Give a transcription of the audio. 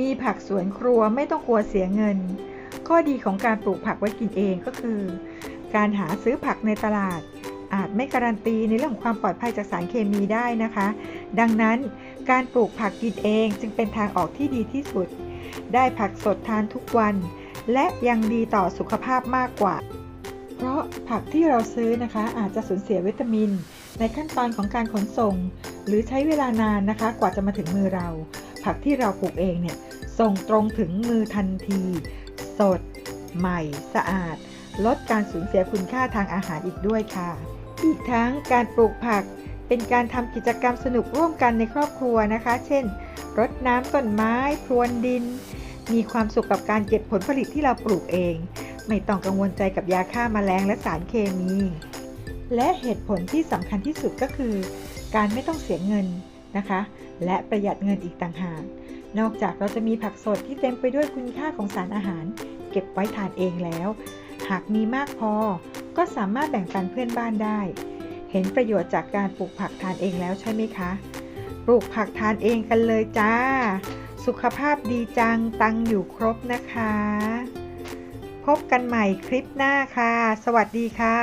มีผักสวนครัวไม่ต้องกลัวเสียเงิน ข้อดีของการปลูกผักไว้กินเองก็คือ การหาซื้อผักในตลาด อาจไม่การันตีในเรื่องของความปลอดภัยจากสารเคมีได้นะคะ ดังนั้นการปลูกผักกินเองจึงเป็นทางออกที่ดีที่สุด ได้ผักสดทานทุกวัน และยังดีต่อสุขภาพมากกว่า เพราะผักที่เราซื้อนะคะ อาจจะสูญเสียวิตามิน ในขั้นตอนของการขนส่ง หรือใช้เวลานานนะคะ กว่าจะมาถึงมือเรา ผักที่เราปลูกเองเนี่ยส่งตรงถึงมือทันที สด ใหม่ สะอาด ลดการสูญเสียคุณค่าทางอาหารอีกด้วยค่ะ อีกทั้งการปลูกผักเป็นการทำกิจกรรมสนุกร่วมกันในครอบครัวนะคะ เช่น รดน้ำต้นไม้พรวนดิน มีความสุขกับการเก็บผลผลิตที่เราปลูกเอง ไม่ต้องกังวลใจกับยาฆ่าแมลงและสารเคมี และเหตุผลที่สำคัญที่สุดก็คือ การไม่ต้องเสียเงิน นะคะ และประหยัดเงินอีกต่างหาก นอกจากเราจะมีผักสดที่เต็มไปด้วยคุณค่าของสารอาหาร เก็บไว้ทานเองแล้ว หากมีมากพอ ก็สามารถแบ่งปันเพื่อนบ้านได้ เห็นประโยชน์จากการปลูกผักทานเองแล้วใช่ไหมคะ ปลูกผักทานเองกันเลยจ้า สุขภาพดีจัง ตังอยู่ครบนะคะ พบกันใหม่คลิปหน้าค่ะ สวัสดีค่ะ